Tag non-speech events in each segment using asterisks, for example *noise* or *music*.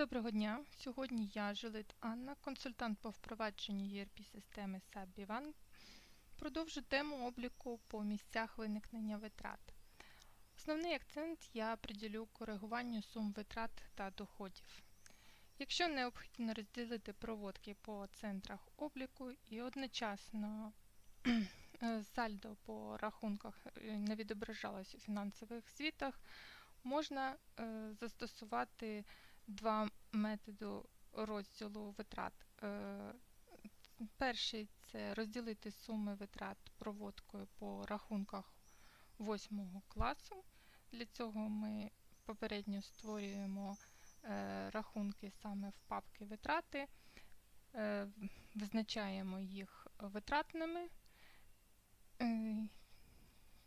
Доброго дня! Сьогодні я, Жилит Анна, консультант по впровадженню ERP-системи SAP Bivan, продовжу тему обліку по місцях виникнення витрат. Основний акцент я приділю коригуванню сум витрат та доходів. Якщо необхідно розділити проводки по центрах обліку і одночасно *clears throat* сальдо по рахунках е, не відображалось у фінансових звітах, можна е, застосувати два методи розділу витрат. Е, перший це розділити суми витрат проводкою по рахунках 8 класу. Для цього ми попередньо створюємо е, рахунки саме в папки витрати, е, визначаємо їх витратними,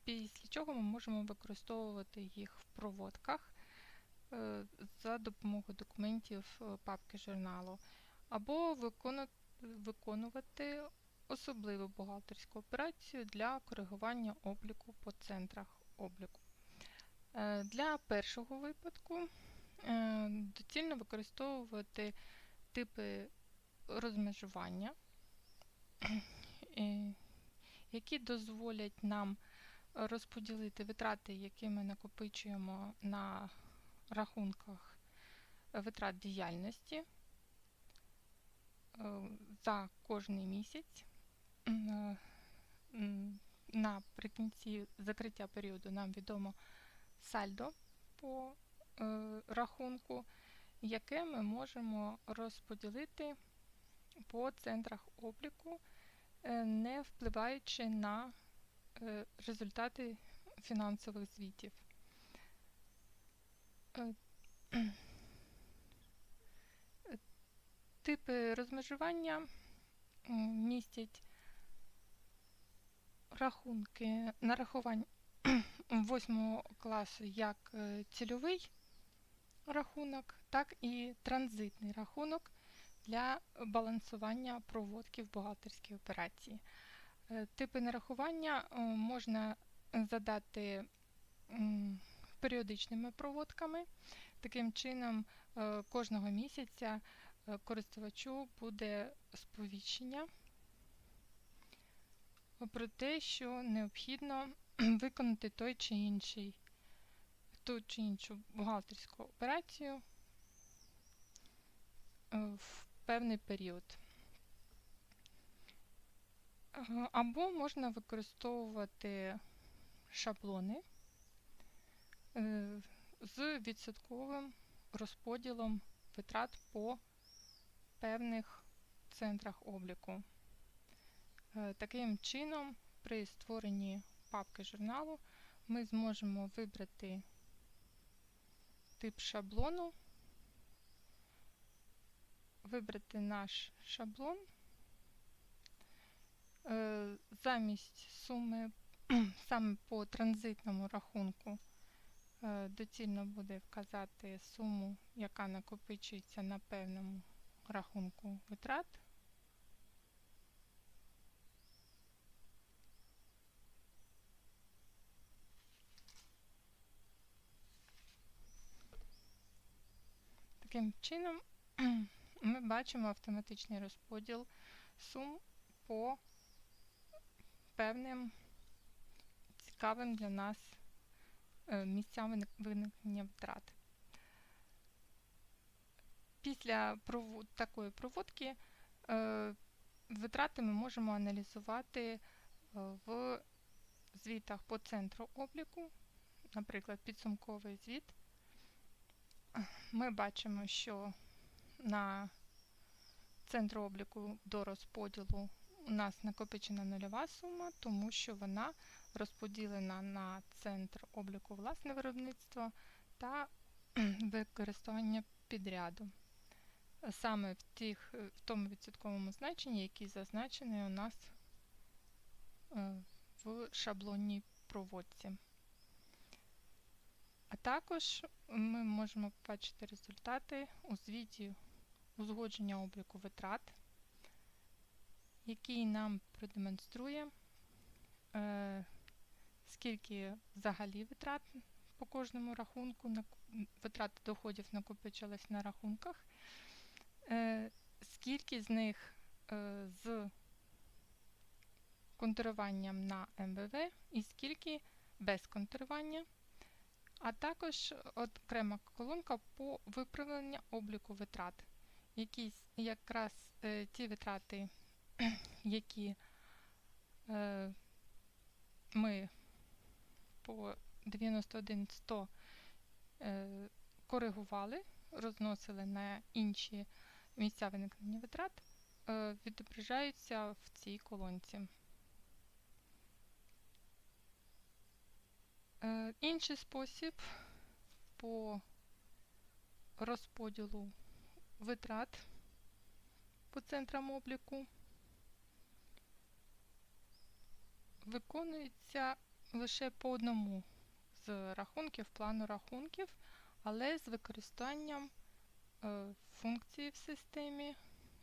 після чого ми можемо використовувати їх в проводках. Е, за допомогою документів е, папки журналу, або виконувати особливу бухгалтерську операцію для коригування обліку по центрах обліку. Е, для першого випадку доцільно використовувати типи розмежування, *clears throat* які дозволять нам розподілити витрати, які ми накопичуємо на рахунках витрат діяльності е, за кожний місяць. Е, наприкінці закриття періоду нам відомо сальдо по е, рахунку, яке ми можемо розподілити по центрах обліку, не впливаючи на результати фінансових звітів. Е, типи розмежування містять рахунки нарахувань *clears throat* 8 класу як е, цільовий рахунок, так і транзитний рахунок для балансування проводків бухгалтерської операції. Е, типи нарахування можна задати періодичними проводками. Таким чином, е, кожного місяця е, користувачу буде сповіщення про те, що необхідно *clears throat* виконати той чи інший, ту чи іншу бухгалтерську операцію е, в певний період. Або можна використовувати шаблони. Е, з відсотковим розподілом витрат по певних центрах обліку. Е, таким чином, при створенні папки журналу ми зможемо вибрати тип шаблону, вибрати наш шаблон. Е, замість суми *clears throat* саме по транзитному рахунку. Е, доцільно буде вказати суму, яка накопичується на певному рахунку витрат. Таким чином *clears throat* ми бачимо автоматичний розподіл сум по певним цікавим для нас місця виникнення втрат. Після такої проводки е, витрати ми можемо аналізувати е, в звітах по центру обліку, наприклад, підсумковий звіт. Ми бачимо, що на центру обліку до розподілу у нас накопичена нульова сума, тому що вона розподілена на центр обліку власне виробництва та *clears throat* використання підряду. Саме в тих, в тому відсотковому значенні, який зазначений у нас е, в шаблонній проводці. А також ми можемо побачити результати у звіті узгодження обліку витрат який нам продемонструє, е, скільки взагалі витрат по кожному рахунку витрати доходів накопичились на рахунках, е, скільки з них е, з контуруванням на МВВ і скільки без контурування, а також окрема колонка по виправленню обліку витрат. Якісь якраз е, ті витрати, *clears throat* які ми по 91.100 е, коригували, розносили на інші місця виникнення витрат, е, відображаються в цій колонці. Е, інший спосіб по розподілу витрат по центрам обліку виконується лише по одному з рахунків плану рахунків, але з використанням е, функції в системі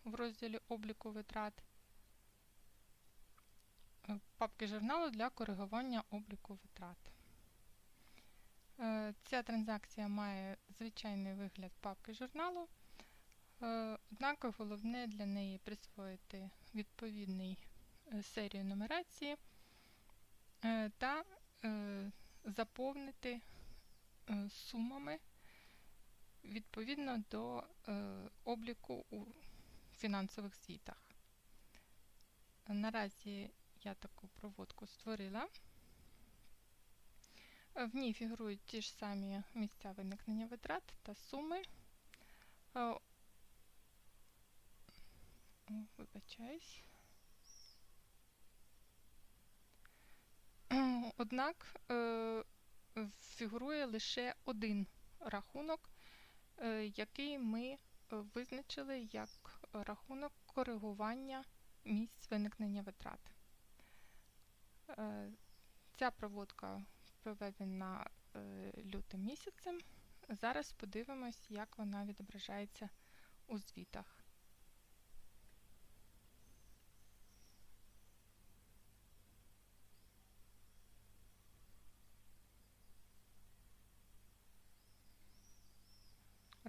в розділі обліку витрат е, папки журналу для коригування обліку витрат. Е, ця транзакція має звичайний вигляд папки журналу, однак головне для неї присвоїти відповідний серію нумерації та заповнити сумами відповідно до обліку у фінансових звітах. Наразі я таку проводку створила. В ній фігурують ті ж самі місця виникнення витрат та суми. Вибачаюсь. Однак е, фігурує лише один рахунок, е, який ми визначили як рахунок коригування місць виникнення витрат. Е, ця проводка проведена е, лютим місяцем. Зараз подивимось, як вона відображається у звітах.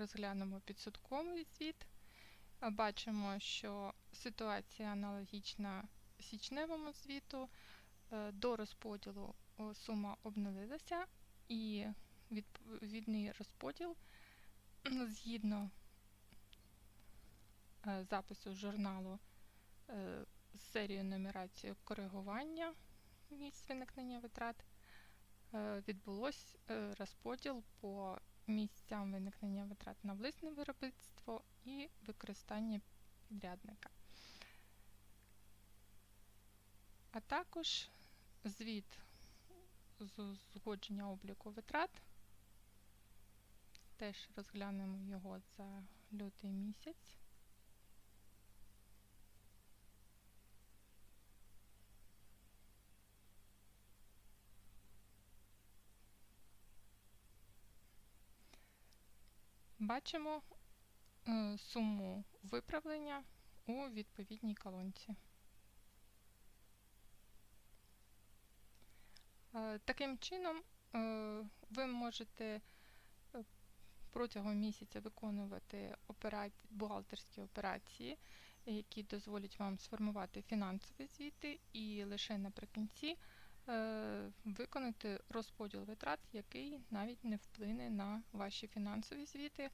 Розглянемо підсудковий звіт. Бачимо, що ситуація аналогічна січневому звіту. Е, до розподілу сума обновилася і відповідний розподіл згідно е, запису журналу е, з серією нумерації коригування місць виникнення витрат відбулось розподіл по місцям виникнення витрат на власне виробництво і використання підрядника. А також звіт з узгодження обліку витрат. Теж розглянемо його за лютий місяць. Бачимо е, суму виправлення у відповідній колонці. Е, таким чином, е, ви можете протягом місяця виконувати бухгалтерські операції, які дозволять вам сформувати фінансові звіти, і лише наприкінці виконати розподіл витрат, який навіть не вплине на ваші фінансові звіти,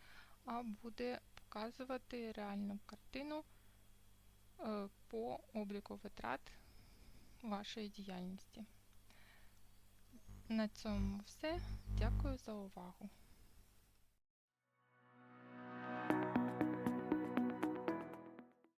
а буде показувати реальну картину по обліку витрат вашої діяльності. На цьому все. Дякую за увагу.